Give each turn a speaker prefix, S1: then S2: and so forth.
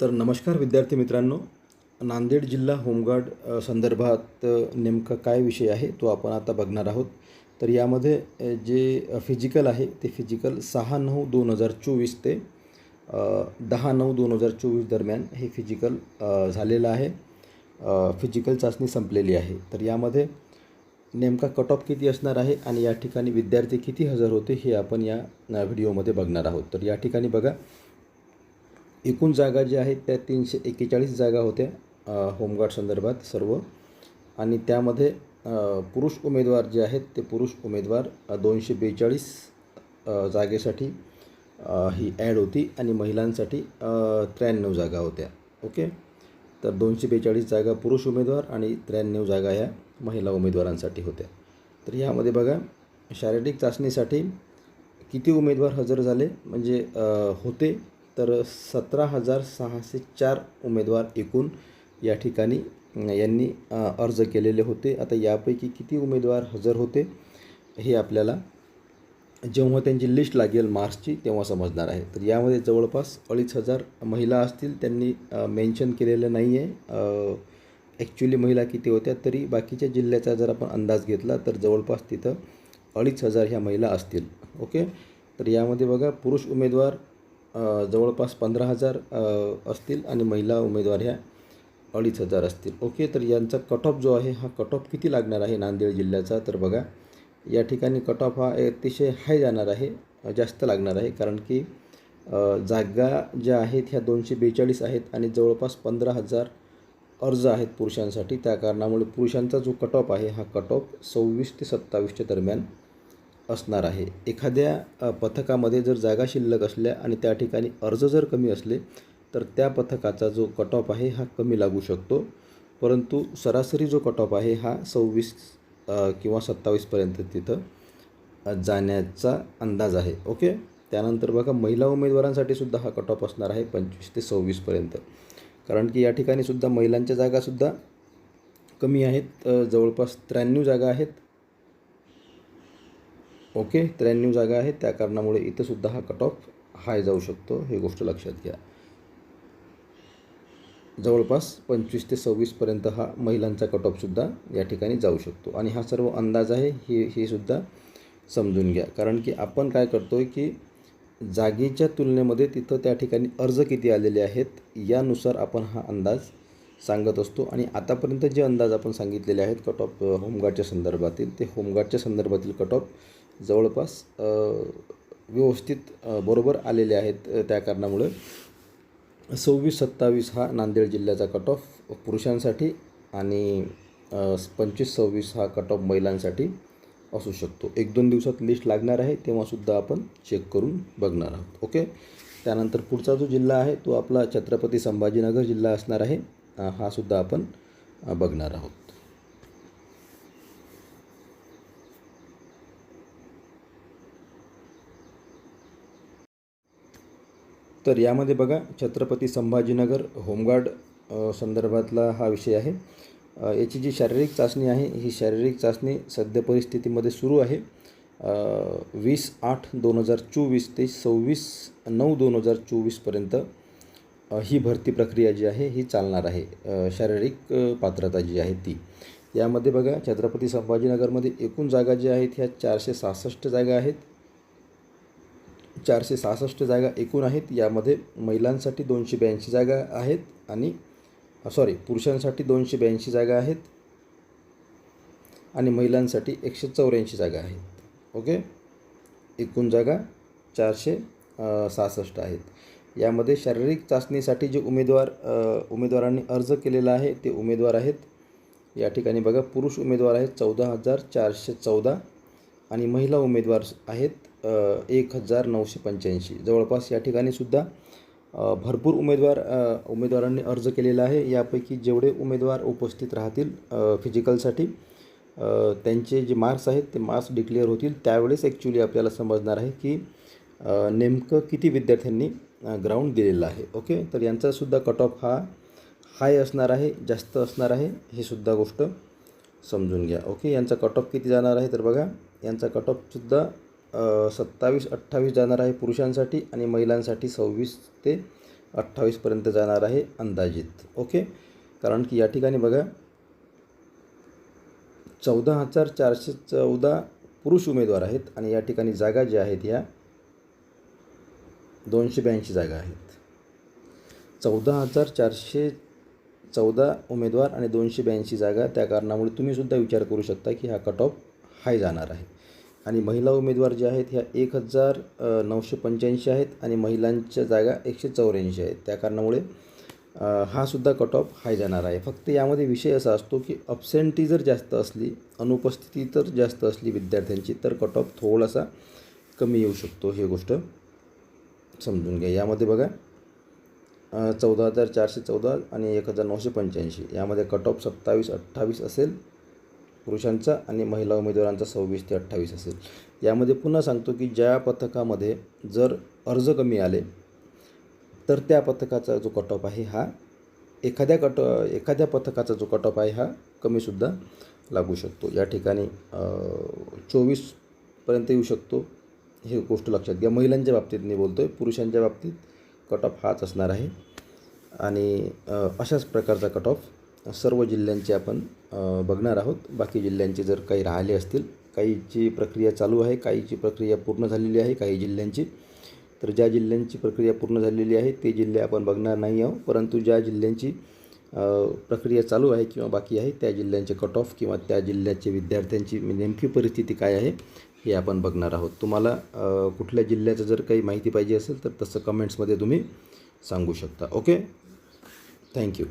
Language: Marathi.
S1: तर नमस्कार विद्यार्थी मित्रांनो. नांदेड जिल्हा होमगार्ड संदर्भात नेमका काय विषय आहे तो आपण आता बघणार आहोत. तर यामध्ये जे फिजिकल आहे ते फिजिकल सहा नऊ दोन हजार चोवीस ते दहा नऊ दोन हजार चोवीस दरम्यान हे फिजिकल झालेलं आहे. फिजिकल चाचणी संपलेली आहे. तर यामध्ये नेमका कट ऑफ किती असणार आहे आणि या ठिकाणी विद्यार्थी किती हजर होते हे आपण या व्हिडिओमध्ये बघणार आहोत. तर या ठिकाणी बघा. एकूण जागा ज्या आहेत त्या तीनशे एक्केचाळीस जागा होत्या होमगार्ड संदर्भात सर्व. आणि त्यामध्ये पुरुष उमेदवार जे आहेत ते पुरुष उमेदवार दोनशे बेचाळीस जागेसाठी ही ॲड होती आणि महिलांसाठी त्र्याण्णव जागा होत्या. ओके? तर दोनशे बेचाळीस जागा पुरुष उमेदवार आणि त्र्याण्णव जागा ह्या महिला उमेदवारांसाठी होत्या. तर यामध्ये बघा शारीरिक चाचणीसाठी किती उमेदवार हजर झाले? म्हणजे होते तर सतरा हजार सहाशे चार उमेदवार एकूण या ठिकाणी यांनी अर्ज केलेले होते. आता यापैकी किती उमेदवार हजर होते हे आपल्याला जेव्हा त्यांची लिस्ट लागेल मार्चची तेव्हा समजणार आहे. तर यामध्ये जवळपास अडीच हजार महिला असतील त्यांनी मेन्शन केलेलं नाही आहे ॲक्च्युली महिला किती होत्या तरी बाकीच्या जिल्ह्याचा जर आपण अंदाज घेतला तर जवळपास तिथं अडीच हजार ह्या महिला असतील. ओके? तर यामध्ये बघा पुरुष उमेदवार जवळपास पंधरा हजार असतील आणि महिला उमेदवार ह्या अडीच हजार असतील. ओके तर यांचा कट ऑफ जो आहे हा कट ऑफ किती लागणार आहे नांदेड जिल्ह्याचा? तर बघा या ठिकाणी कट ऑफ हा अतिशय हाय जाणार आहे जास्त लागणार आहे कारण की जागा ज्या आहेत ह्या दोनशे बेचाळीस आहेत आणि जवळपास पंधरा हजार अर्ज आहेत पुरुषांसाठी. त्या कारणामुळे पुरुषांचा जो कट ऑफ आहे हा कट ऑफ सव्वीस ते सत्तावीसच्या दरम्यान असणार आहे. एखाद्या पथकामध्ये जर जागा शिल्लक असल्या आणि त्या ठिकाणी अर्ज जर कमी असले तर त्या पथकाचा जो कट ऑफ आहे हा कमी लागू शकतो. परंतु सरासरी जो कट ऑफ आहे हा सव्वीस किंवा सत्तावीसपर्यंत तिथं जाण्याचा अंदाज आहे. ओके? त्यानंतर बघा महिला उमेदवारांसाठी सुद्धा हा कट ऑफ असणार आहे पंचवीस ते सव्वीसपर्यंत कारण की या ठिकाणी सुद्धा महिलांच्या जागासुद्धा कमी आहेत. जवळपास त्र्याण्णव जागा आहेत. ओके त्र्याण्णव जागा आहेत त्या कारणामुळे इथंसुद्धा हा कट ऑफ हाय जाऊ शकतो ही गोष्ट लक्षात घ्या. जवळपास पंचवीस ते सव्वीसपर्यंत हा महिलांचा कट ऑफसुद्धा या ठिकाणी जाऊ शकतो. आणि हा सर्व अंदाज आहे हे हे सुद्धा समजून घ्या. कारण की आपण काय करतो आहे की जागेच्या तुलनेमध्ये तिथं त्या ठिकाणी अर्ज किती आलेले आहेत यानुसार आपण हा अंदाज सांगत असतो. आणि आतापर्यंत जे अंदाज आपण सांगितलेले आहेत कट ऑफ होमगार्डच्या संदर्भातील ते होमगार्डच्या संदर्भातील कट ऑफ जवळपास व्यवस्थित बरोबर आलेले आहेत त्या कारणामुळे. सव्वीस सत्तावीस हा नांदेड जिल्ह्याचा कट ऑफ पुरुषांसाठी आणि पंचवीस सव्वीस हा कट ऑफ महिलांसाठी असू शकतो. एक दोन दिवसात लिस्ट लागणार आहे तेव्हासुद्धा आपण चेक करून बघणार आहोत. ओके त्यानंतर पुढचा जो जिल्हा आहे तो आपला छत्रपती संभाजीनगर जिल्हा असणार आहे. हा सुद्धा आपण बघणार आहोत. तर यामध्ये बघा छत्रपती संभाजीनगर होमगार्ड संदर्भातला हा विषय आहे. याची जी शारीरिक चाचणी आहे ही शारीरिक चाचणी सध्या परिस्थितीमध्ये सुरू आहे. वीस आठ दोन हजार चोवीस ते सव्वीस नऊ दोन हजार चोवीसपर्यंत ही भरती प्रक्रिया जी आहे ही चालणार आहे. शारीरिक पात्रता जी आहे ती. यामध्ये बघा छत्रपती संभाजीनगरमध्ये एकूण जागा ज्या आहेत ह्या चारशे सहासष्ट जागा आहेत. चारशे सहासष्ट जागा एकूण आहेत. यामध्ये महिलांसाठी दोनशे ब्याऐंशी जागा आहेत आणि सॉरी पुरुषांसाठी दोनशे ब्याऐंशी जागा आहेत आणि महिलांसाठी एकशे चौऱ्याऐंशी जागा आहेत. ओके? एकूण जागा चारशे सहासष्ट आहेत. यामध्ये शारीरिक चाचणीसाठी जे उमेदवार उमेदवारांनी अर्ज केलेला आहे ते उमेदवार आहेत. या ठिकाणी बघा पुरुष उमेदवार आहेत चौदा हजार चारशे चौदा आणि महिला उमेदवार आहेत. एक हजार नऊशे पंच्याऐंशी. जवळपास या ठिकाणी सुद्धा भरपूर उमेदवार उमेदवारांनी अर्ज केलेला आहे. यापैकी जेवढे उमेदवार उपस्थित राहतील फिजिकलसाठी त्यांचे जे मार्क्स आहेत ते मार्क्स डिक्लेअर होतील. त्यावेळेस ॲक्च्युली आपल्याला समजणार आहे की नेमकं किती विद्यार्थ्यांनी ग्राउंड दिलेलं आहे. ओके तर यांचासुद्धा कट ऑफ हा हाय असणार आहे जास्त असणार आहे हे सुद्धा गोष्ट समजून घ्या. ओके यांचा कट ऑफ किती जाणार आहे? तर बघा यांचा कट ऑफसुद्धा सत्तावीस अठ्ठावीस जाणार आहे पुरुषांसाठी आणि महिलांसाठी सव्वीस ते अठ्ठावीसपर्यंत जाणार आहे अंदाजित. ओके? कारण की या ठिकाणी बघा चौदा हजार चारशे चौदा पुरुष उमेदवार आहेत आणि या ठिकाणी जागा ज्या आहेत ह्या दोनशे ब्याऐंशी जागा आहेत. चौदा हजार चारशे चौदा उमेदवार आणि दोनशे ब्याऐंशी जागा त्या कारणामुळे तुम्हीसुद्धा विचार करू शकता की हा कट ऑफ हाय जाणार आहे. आणि महिला उमेदवार जे आहेत ह्या एक हजार नऊशे पंच्याऐंशी आहेत आणि महिलांच्या जागा एकशे चौऱ्याऐंशी आहेत. त्या कारणामुळे हा सुद्धा कट ऑफ हाय जाणार आहे. फक्त यामध्ये विषय असा असतो की अब्सेंटी जर जास्त असली अनुपस्थिती तर जास्त असली विद्यार्थ्यांची तर कट ऑफ थोडासा कमी येऊ शकतो. हे गोष्ट समजून घ्या. यामध्ये बघा चौदा हजार चारशे चौदा आणि एक हजार नऊशे पंच्याऐंशी. यामध्ये कट ऑफ सत्तावीस अठ्ठावीस असेल पुरुषांचा आणि महिला उमेदवारांचा सव्वीस ते अठ्ठावीस असेल. यामध्ये पुन्हा सांगतो की ज्या पथकामध्ये जर अर्ज कमी आले तर त्या पथकाचा जो कट ऑफ आहे हा एखाद्या कट एखाद्या पथकाचा जो कट ऑफ आहे हा कमीसुद्धा लागू शकतो. या ठिकाणी चोवीसपर्यंत येऊ शकतो. हे गोष्ट लक्षात घ्या. महिलांच्या बाबतीत मी बोलतो आहे पुरुषांच्या बाबतीत कट ऑफ हाच असणार आहे. आणि अशाच प्रकारचा कट ऑफ सर्व जिल्ह्यांचे आपण बघणार आहोत. बाकी जिल्ह्यांचे जर काही राहिले असतील काहीची प्रक्रिया चालू आहे काहीची प्रक्रिया पूर्ण झालेली आहे काही जिल्ह्यांची. तर ज्या जिल्ह्यांची प्रक्रिया पूर्ण झालेली आहे ते जिल्हे आपण बघणार नाही आहोत. परंतु ज्या जिल्ह्यांची प्रक्रिया चालू आहे किंवा बाकी आहे त्या जिल्ह्यांचे कट ऑफ किंवा त्या जिल्ह्याचे विद्यार्थ्यांची नेमकी परिस्थिती काय आहे हे आपण बघणार आहोत. तुम्हाला कुठल्या जिल्ह्याचं जर काही माहिती पाहिजे असेल तर तसं कमेंट्समध्ये तुम्ही सांगू शकता. Okay thank you